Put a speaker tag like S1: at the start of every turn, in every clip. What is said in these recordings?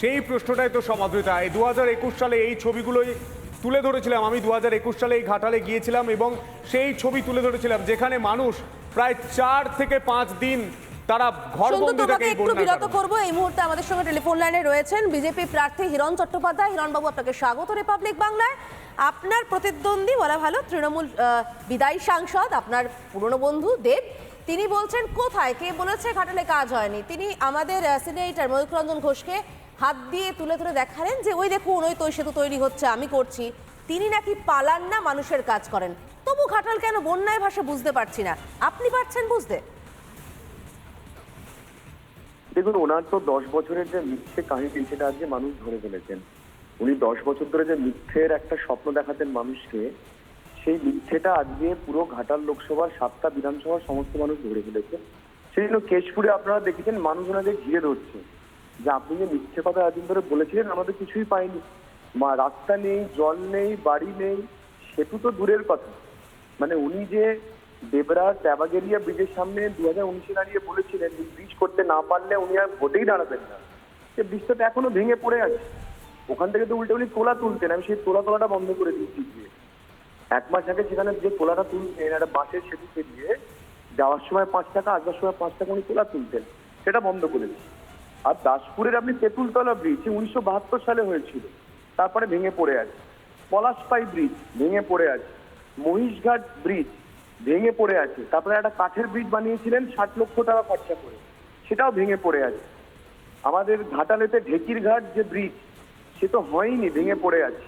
S1: সেই প্রশ্নটাই তো সমাদৃতা। এই দু হাজার একুশ সালে এই ছবিগুলোই তুলে ধরেছিলাম আমি। দু হাজার একুশ সালে এই ঘাটালে গিয়েছিলাম এবং সেই ছবি তুলে ধরেছিলাম যেখানে মানুষ প্রায় চার থেকে পাঁচ দিন তারা
S2: তোমাকে একটু বিরত। করব। এই মুহূর্তে আমাদের সঙ্গে টেলিফোন লাইনে রয়েছেন বিজেপি প্রার্থী হিরণ চট্টোপাধ্যায়। হিরণ বাবু আপনাকে স্বাগত রিপাবলিক বাংলায়। আপনার প্রতিদ্বন্দ্বী বলা ভালো তৃণমূল বিদায়ী সাংসদ আপনার পুরনো বন্ধু দেব। তিনি বলছেন কোথায়? কে বলেছে ঘাটালে কাজ হয়নি। তিনি আমাদের সিনেটর রঞ্জন ঘোষকে হাত দিয়ে তুলে তুলে দেখালেন যে, ওই দেখুন, ওই তো সেতু তৈরি হচ্ছে, আমি করছি। তিনি নাকি পালান না, মানুষের কাজ করেন। তবু ঘাটাল কেন বন্যায় ভাষা বুঝতে পারছি না। আপনি পারছেন বুঝতে?
S3: দেখুন, ওনার তো দশ বছরের যে মিথ্যে কাহিনী, সেটা আজকে মানুষ ধরে ফেলেছেন। উনি দশ বছর ধরে যে মিথ্যের একটা স্বপ্ন দেখাতেন মানুষকে, সেই মিথ্যেটা আজকে পুরো ঘাটাল লোকসভার সাতটা বিধানসভার সমস্ত মানুষ ধরে ফেলেছে। সেই জন্য কেশপুরে আপনারা দেখেছেন মানুষ ওনাকে ঘিরে ধরছে। যে আপনি যে মিথ্যে কথা এতদিন ধরে বলেছিলেন আমাদের কিছুই পাইনি। মা, রাস্তা নেই, জল নেই, বাড়ি নেই, সেতু তো দূরের কথা। মানে উনি যে দেবরা ট্যাবাগেরিয়া ব্রিজের সামনে দু হাজার উনিশে দাঁড়িয়ে বলেছিলেন যে ব্রিজ করতে না পারলে উনি আর ভোটেই দাঁড়াবেন না। সে ব্রিজটা তো এখনও ভেঙে পড়ে আছে। ওখান থেকে তো উল্টে উনি তোলা তুলতেন আমি সেই তোলা তোলাটা বন্ধ করে দিচ্ছি গিয়ে। এক মাস আগে সেখানে যে তোলাটা তুলতেন একটা বাসের সেতুতে দিয়ে যাওয়ার সময় পাঁচ টাকা, আসবার সময় পাঁচ টাকা উনি তোলা তুলতেন। সেটা বন্ধ করে দিচ্ছি। আর দাসপুরের আপনি তেঁতুলতলা ব্রিজ উনিশশো বাহাত্তর সালে হয়েছিল। তারপরে ভেঙে পড়ে আছে। পলাশপাই ব্রিজ ভেঙে পড়ে আছে। মহিষঘাট ব্রিজ ভেঙে পড়ে আছে। তারপরে একটা কাঠের ব্রিজ বানিয়েছিলেন, ষাট লক্ষ টাকা খরচা করে। সেটাও ভেঙে পড়ে আছে। আমাদের ঘাটালেতে ঢেকির ঘাট যে ব্রিজ সে তো হয়নি, ভেঙে পড়ে আছে।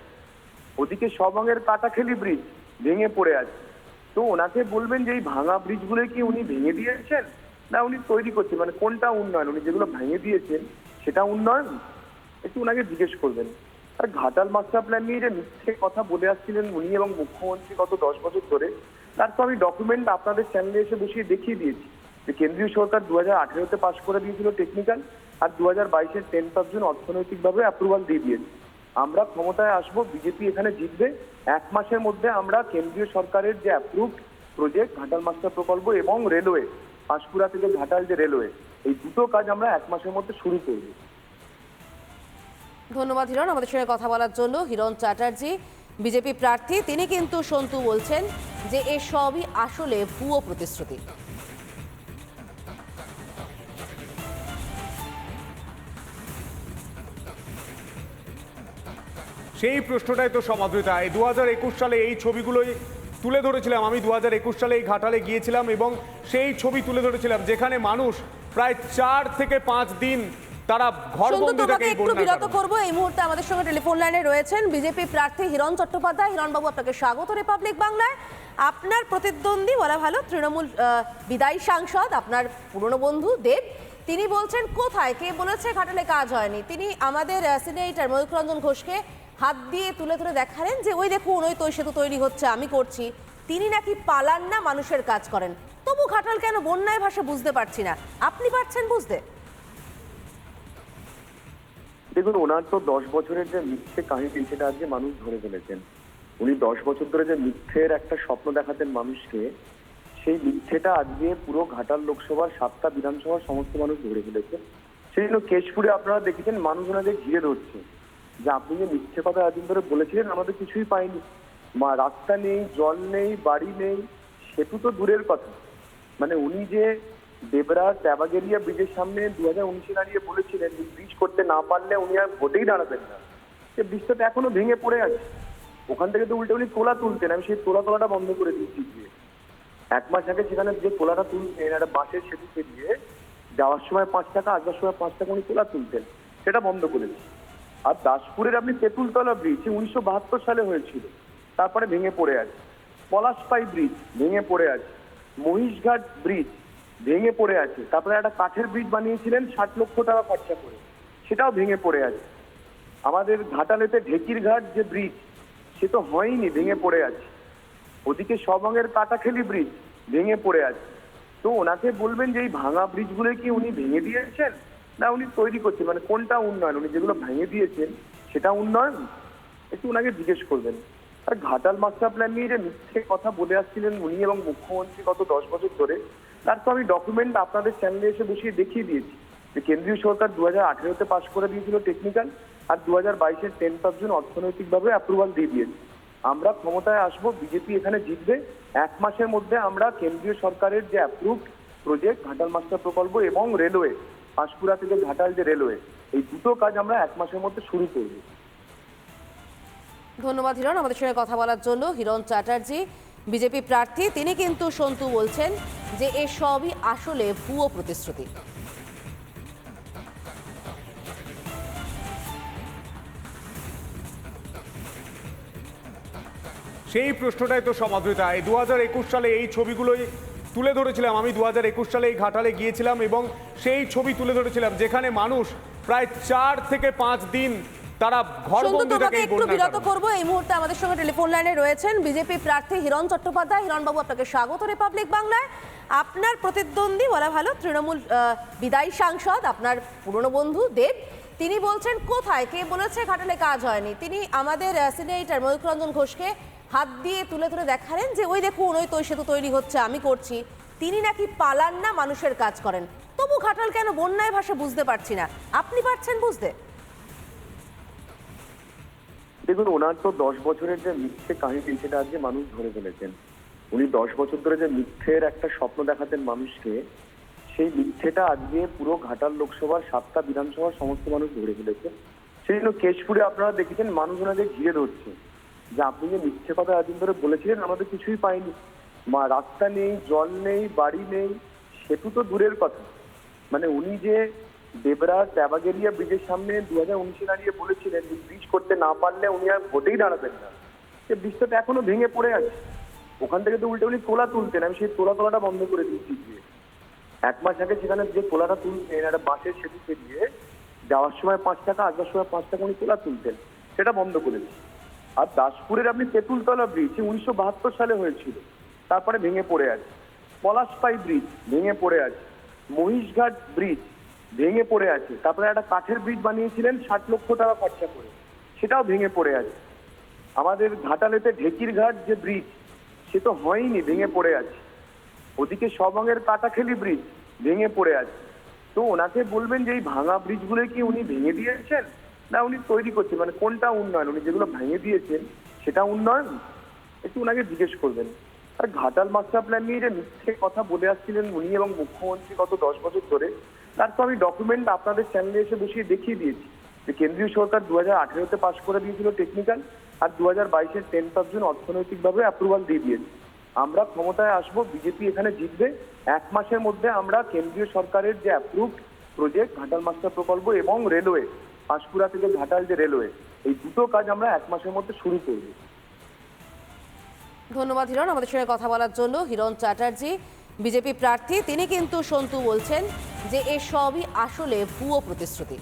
S3: ওদিকে সবঙ্গের কাটাখেলি ব্রিজ ভেঙে পড়ে আছে। তো ওনাকে বলবেন যে এই ভাঙা ব্রিজগুলো কি উনি ভেঙে দিয়েছেন? না উনি তৈরি করছেন মানে কোনটা উন্নয়ন? উনি যেগুলো ভেঙে দিয়েছেন, সেটা উন্নয়ন? একটু ওনাকে জিজ্ঞেস করবেন। আর ঘাটাল মাস্টার প্ল্যান নিয়ে যে মিথ্যে কথা বলে আসছিলেন উনি এবং মুখ্যমন্ত্রী গত দশ বছর ধরে, তার তো আমি ডকুমেন্ট আপনাদের চ্যানেলে এসে বসিয়ে দেখিয়ে দিয়েছি। যে কেন্দ্রীয় সরকার দু হাজার আঠেরোতে পাশ করে দিয়েছিল টেকনিক্যাল আর দু হাজার বাইশের টেন পার্সেন্ট অর্থনৈতিকভাবে অ্যাপ্রুভাল দিয়ে দিয়েছে। আমরা ক্ষমতায় আসব, বিজেপি এখানে জিতবে, এক মাসের মধ্যে আমরা কেন্দ্রীয় সরকারের যে অ্যাপ্রুভড প্রজেক্ট ঘাটাল মাস্টার প্রকল্প এবং রেলওয়ে পাঁশকুড়া থেকে ঘাটাল যে রেলওয়ে এই দুটো কাজ আমরা এক মাসের মধ্যে শুরু করব।
S2: ধন্যবাদ হিরণ। আমাদের সঙ্গে কথা বলার জন্য হিরণ চ্যাটার্জি বিজেপি প্রার্থী। তিনি কিন্তু সন্তু বলছেন যে এসবই আসলে ভুয়ো প্রতিশ্রুতি।
S1: সেই প্রশ্নটাই তো সমাদৃতা এই দু হাজার একুশ সালে এই ছবিগুলোই তুলে ধরেছিলাম। আমি দু হাজার একুশ সালে এই ঘাটালে গিয়েছিলাম এবং সেই ছবি তুলে ধরেছিলাম যেখানে মানুষ প্রায় চার থেকে পাঁচ দিন তারা থাকে
S2: তোমাকে একটু বিরত। করব। এই মুহূর্তে আমাদের সঙ্গে টেলিফোন লাইনে রয়েছেন বিজেপি প্রার্থী হিরণ চট্টোপাধ্যায়। হিরণ বাবু আপনাকে স্বাগত রিপাবলিক বাংলায়। আপনার প্রতিদ্বন্দ্বী বলা ভালো তৃণমূল বিদায়ী সাংসদ আপনার পুরনো বন্ধু দেব। তিনি বলছেন কোথায়? কে বলেছে ঘাটালে কাজ হয়নি। তিনি আমাদের সিনেটর ময়ূখ রঞ্জন ঘোষকে হাত দিয়ে তুলে তুলে দেখালেন যে, ওই দেখুন, ওই তো সেতু তৈরি হচ্ছে, আমি করছি। তিনি নাকি পালান না, মানুষের কাজ করেন। তবু ঘাটাল কেন বন্যায় ভাষা বুঝতে পারছি না। আপনি পারছেন বুঝতে?
S3: দেখুন, ওনার তো দশ বছরের যে মিথ্যে কাহিনী, সেটা আজকে মানুষ ধরে ফেলেছেন। উনি দশ বছর ধরে যে মিথ্যের একটা স্বপ্ন দেখাতেন মানুষকে, সেই মিথ্যেটা আজকে পুরো ঘাটাল লোকসভার সাতটা বিধানসভার সমস্ত মানুষ ধরে ফেলেছে। সেই জন্য কেশপুরে আপনারা দেখেছেন মানুষ ওনাকে ঘিরে ধরছে। যে আপনি যে মিথ্যে কথা এতদিন ধরে বলেছিলেন, আমাদের কিছুই পাইনি। মা, রাস্তা নেই, জল নেই, বাড়ি নেই, সেতু তো দূরের কথা। মানে উনি যে দেবরা ট্যাবাগেরিয়া ব্রিজের সামনে দু হাজার উনিশে দাঁড়িয়ে বলেছিলেন যে ব্রিজ করতে না পারলে উনি আর ভোটেই দাঁড়াবেন না। সে ব্রিজটা তো এখনও ভেঙে পড়ে আছে। ওখান থেকে তো উল্টে উনি তোলা তুলতেন আমি সেই তোলা তোলাটা বন্ধ করে দিচ্ছি গিয়ে। এক মাস আগে সেখানে যে তোলাটা তুলতেন একটা বাসের সেতুতে দিয়ে যাওয়ার সময় পাঁচ টাকা, আসবার সময় পাঁচ টাকা উনি তোলা তুলতেন সেটা বন্ধ করে দিচ্ছি আর দাসপুরের আপনি তেঁতুলতলা ব্রিজ উনিশশো বাহাত্তর সালে হয়েছিল। তারপরে ভেঙে পড়ে আছে। পলাশপাই ব্রিজ ভেঙে পড়ে আছে। মহিষঘাট ব্রিজ ভেঙে পড়ে আছে। তারপরে একটা কাঠের ব্রিজ বানিয়েছিলেন, ষাট লক্ষ টাকা খরচা করে। সেটাও ভেঙে পড়ে আছে। আমাদের ঘাটালেতে ঢেকির ঘাট যে ব্রিজ সে তো হয়নি, ভেঙে পড়ে আছে। ওদিকে সবঙ্গের কাটাখেলি ব্রিজ ভেঙে পড়ে আছে। তো ওনাকে বলবেন যে এই ভাঙা ব্রিজগুলো কি উনি ভেঙে দিয়েছেন? না উনি তৈরি করছেন মানে কোনটা উন্নয়ন? উনি যেগুলো ভেঙে দিয়েছেন, সেটা উন্নয়ন? একটু ওনাকে জিজ্ঞেস করবেন। আর ঘাটাল মাস্টার প্ল্যান নিয়ে যে মিথ্যে কথা বলে আসছিলেন উনি এবং মুখ্যমন্ত্রী গত দশ বছর ধরে, তার তো আমি ডকুমেন্ট আপনাদের চ্যানেলে এসে বসিয়ে দেখিয়ে দিয়েছি। যে কেন্দ্রীয় সরকার দু হাজার আঠেরোতে পাশ করে দিয়েছিল টেকনিক্যাল আর দু হাজার বাইশের টেন জুন অর্থনৈতিকভাবে অ্যাপ্রুভাল দিয়ে দিয়েছে। আমরা ক্ষমতায় আসব, বিজেপি এখানে জিতবে, এক মাসের মধ্যে আমরা কেন্দ্রীয় সরকারের যে অ্যাপ্রুভ প্রজেক্ট ঘাটাল মাস্টার প্রকল্প এবং রেলওয়ে পাঁশকুড়া থেকে ঘাটাল যে রেলওয়ে এই দুটো কাজ আমরা এক মাসের মধ্যে শুরু করব
S2: ধন্যবাদ হিরণ। আমাদের সঙ্গে কথা বলার জন্য হিরণ চ্যাটার্জি বিজেপি প্রার্থী। তিনি কিন্তু সন্তু বলছেন যে এসবই আসলে ভুয়ো প্রতিশ্রুতি।
S1: সেই প্রশ্নটাই তো সমাদৃতা। এই দু হাজার একুশ সালে এই ছবিগুলোই তুলে ধরেছিলাম। আমি দু হাজার একুশ সালে এই ঘাটালে গিয়েছিলাম এবং সেই ছবি তুলে ধরেছিলাম যেখানে মানুষ প্রায় চার থেকে পাঁচ দিন তারা
S2: তোমাকে
S1: থাকে এই
S2: একটু বিরত
S1: কারণে।
S2: এই মুহূর্তে আমাদের সঙ্গে টেলিফোন লাইনে রয়েছেন বিজেপি প্রার্থী হিরণ চট্টোপাধ্যায়। হিরণ বাবু আপনাকে স্বাগত রিপাবলিক বাংলায়। আপনার প্রতিদ্বন্দ্বী বলা ভালো তৃণমূল বিদায়ী সাংসদ আপনার পুরনো বন্ধু দেব। তিনি বলছেন কোথায়? কে বলেছে ঘাটালে কাজ হয়নি। তিনি আমাদের সিনিয়র ময়ূখ রঞ্জন ঘোষকে হাত দিয়ে তুলে তুলে দেখালেন যে, ওই দেখুন, ওই তো সেতু তৈরি হচ্ছে, আমি করছি। তিনি নাকি পালান না, মানুষের কাজ করেন। তবু ঘাটাল কেন বন্যায় ভাষা বুঝতে পারছি না। আপনি পারছেন বুঝতে?
S3: দেখুন, ওনার তো দশ বছরের যে মিথ্যে কাহিনী, সেটা আজকে মানুষ ধরে ফেলেছেন। উনি দশ বছর ধরে যে মিথ্যের একটা স্বপ্ন দেখাতেন মানুষকে, সেই মিথ্যেটা আজকে পুরো ঘাটাল লোকসভার সাতটা বিধানসভার সমস্ত মানুষ ধরে ফেলেছে। সেই জন্য কেশপুরে আপনারা দেখেছেন, মানুষ ওনাকে ঘিরে ধরছে। যে আপনি যে মিথ্যে কথা এতদিন ধরে বলেছিলেন আমাদের কিছুই পাইনি। মা, রাস্তা নেই, জল নেই, বাড়ি নেই, সেতু তো দূরের কথা। মানে উনি যে দেবরা ট্যাবাগেরিয়া ব্রিজের সামনে দু হাজার উনিশে দাঁড়িয়ে বলেছিলেন যে ব্রিজ করতে না পারলে উনি আর ভোটেই দাঁড়াবেন না। সে ব্রিজটা তো এখনও ভেঙে পড়ে আছে। ওখান থেকে তো উল্টে উনি তোলা তুলতেন আমি সেই তোলা তোলাটা বন্ধ করে দিচ্ছি দিয়ে এক মাস আগে সেখানে যে তোলাটা তুলতেন একটা বাঁশের সেতুতে দিয়ে যাওয়ার সময় পাঁচ টাকা, আসবার সময় পাঁচ টাকা উনি তোলা তুলতেন। সেটা বন্ধ করেছি আর দাসপুরের আপনি তেঁতুলতলা ব্রিজ উনিশশো বাহাত্তর সালে হয়েছিল। তারপরে ভেঙে পড়ে আছে। পলাশপাই ব্রিজ ভেঙে পড়ে আছে। মহিষঘাট ব্রিজ ভেঙে পড়ে আছে। তারপরে একটা কাঠের ব্রিজ বানিয়েছিলেন, ষাট লক্ষ টাকা খরচা করে। সেটাও ভেঙে পড়ে আছে। আমাদের ঘাটালেতে ঢেকির ঘাট যে ব্রিজ সে তো হয়নি, ভেঙে পড়ে আছে। ওদিকে সবঙ্গের কাটাখেলি ব্রিজ ভেঙে পড়ে আছে। তো ওনাকে বলবেন যে এই ভাঙা ব্রিজগুলো কি উনি ভেঙে দিয়েছেন? না উনি তৈরি করছেন মানে কোনটা উন্নয়ন? উনি যেগুলো ভেঙে দিয়েছেন, সেটা উন্নয়ন? একটু ওনাকে জিজ্ঞেস করবেন। আর ঘাটাল মাস্টার প্ল্যান নিয়ে যে মিথ্যে কথা বলে আসছিলেন উনি এবং মুখ্যমন্ত্রী গত দশ বছর ধরে, তার তো আমি ডকুমেন্ট আপনাদের চ্যানেলে এসে বসিয়ে দেখিয়ে দিয়েছি। যে কেন্দ্রীয় সরকার দু হাজার আঠেরোতে পাশ করে দিয়েছিল টেকনিক্যাল আর দু হাজার বাইশের টেন পার্সেন্ট অর্থনৈতিকভাবে অ্যাপ্রুভাল দিয়ে দিয়েছে। আমরা ক্ষমতায় আসব, বিজেপি এখানে জিতবে, এক মাসের মধ্যে আমরা কেন্দ্রীয় সরকারের যে অ্যাপ্রুভ প্রজেক্ট ঘাটাল মাস্টার প্রকল্প এবং রেলওয়ে পাঁশকুড়া থেকে ঘাটাল যে রেলওয়ে, এই দুটো কাজ আমরা এক মাসের মধ্যে শুরু করব।
S2: ধন্যবাদ, হিরণ। আমাদের সঙ্গে কথা বলার জন্য হিরণ চ্যাটার্জি, বিজেপি প্রার্থী। তিনি কিন্তু সন্তু বলছেন যে এসবই আসলে ভুয়ো প্রতিশ্রুতি।